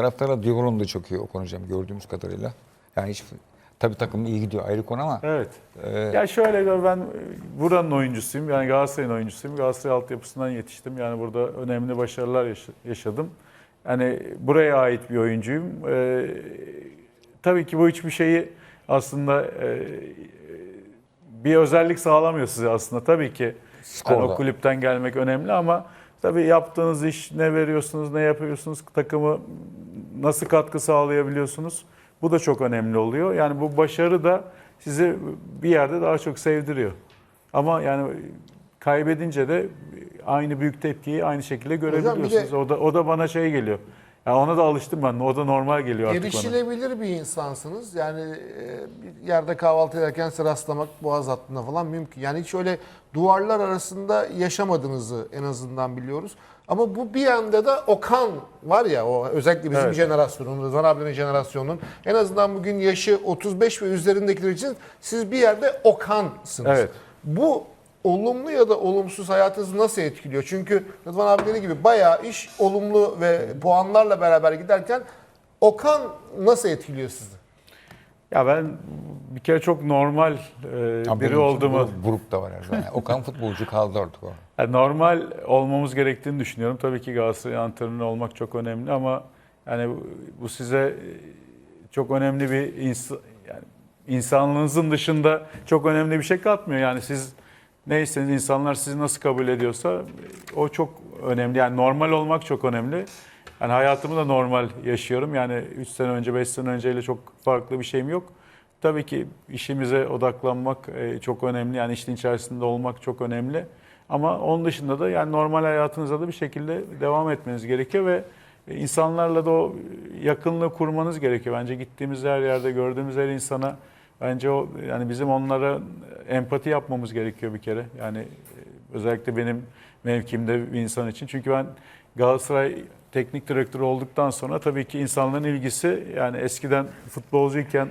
Taraftara diyaloğunu da çok iyi Okan hocam gördüğümüz kadarıyla. Yani hiç tabii takım iyi gidiyor ayrı konu ama Evet. e, Ya şöyle gör, ben e, buranın oyuncusuyum. Yani Galatasaray'ın oyuncusuyum. Galatasaray altyapısından yetiştim. Yani burada önemli başarılar yaş- yaşadım. Yani buraya ait bir oyuncuyum. Ee, tabii ki bu hiçbir şeyi aslında e, bir özellik sağlamıyor size aslında. Tabii ki yani o kulüpten gelmek önemli ama tabii yaptığınız iş ne veriyorsunuz, ne yapıyorsunuz, takımı nasıl katkı sağlayabiliyorsunuz? Bu da çok önemli oluyor. Yani bu başarı da sizi bir yerde daha çok sevdiriyor. Ama yani kaybedince de aynı büyük tepkiyi aynı şekilde görebiliyorsunuz. O da o da bana şey geliyor. Ya ona da alıştım ben. O da normal geliyor artık bana. Erişilebilir bir insansınız. Yani e, bir yerde kahvaltı ederken size rastlamak boğaz hattında falan mümkün. Yani hiç öyle duvarlar arasında yaşamadığınızı en azından biliyoruz. Ama bu bir yanda da Okan var ya o özellikle bizim Evet. jenerasyonun, Rıdvan abinin jenerasyonunun en azından bugün yaşı 35 ve üzerindekiler için siz bir yerde Okan'sınız. Evet. Bu olumlu ya da olumsuz hayatınızı nasıl etkiliyor? Çünkü Rıdvan abi dediği gibi bayağı iş olumlu ve puanlarla beraber giderken Okan nasıl etkiliyor sizi? Ya ben bir kere çok normal e, ama biri için olduğumu, grup- Grup da var her zaman. Yani Okan futbolcu kaldı artık o. yani normal olmamız gerektiğini düşünüyorum. Tabii ki Galatasaray antrenörü olmak çok önemli ama yani bu- bu size e, çok önemli bir ins- yani insanlığınızın dışında çok önemli bir şey katmıyor. Yani siz neyseniz insanlar sizi nasıl kabul ediyorsa o çok önemli. Yani normal olmak çok önemli. Yani hayatımı da normal yaşıyorum. Yani 3 sene önce, 5 sene önceyle çok farklı bir şeyim yok. Tabii ki işimize odaklanmak e, çok önemli. Yani işin içerisinde olmak çok önemli. Ama onun dışında da yani normal hayatınıza da bir şekilde devam etmeniz gerekiyor ve insanlarla da o yakınlığı kurmanız gerekiyor. Bence gittiğimiz her yerde gördüğümüz her insana bence o yani bizim onlara empati yapmamız gerekiyor bir kere. Yani e, özellikle benim mevkimde bir insan için. Çünkü ben Galatasaray teknik direktörü olduktan sonra tabii ki insanların ilgisi yani eskiden futbolcuyken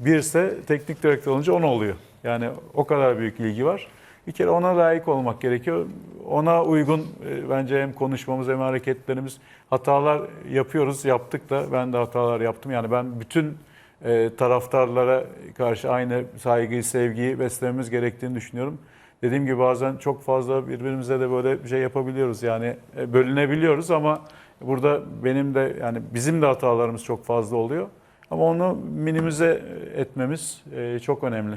birse teknik direktör olunca 10 oluyor. Yani o kadar büyük ilgi var. Bir kere ona layık olmak gerekiyor. Ona uygun e, bence hem konuşmamız hem hareketlerimiz hatalar yapıyoruz. Yaptık da ben de hatalar yaptım. Yani ben bütün taraftarlara karşı aynı saygıyı, sevgiyi beslememiz gerektiğini düşünüyorum. Dediğim gibi bazen çok fazla birbirimize de böyle bir şey yapabiliyoruz. Yani e, bölünebiliyoruz ama burada benim de yani bizim de hatalarımız çok fazla oluyor. Ama onu minimize etmemiz e, çok önemli.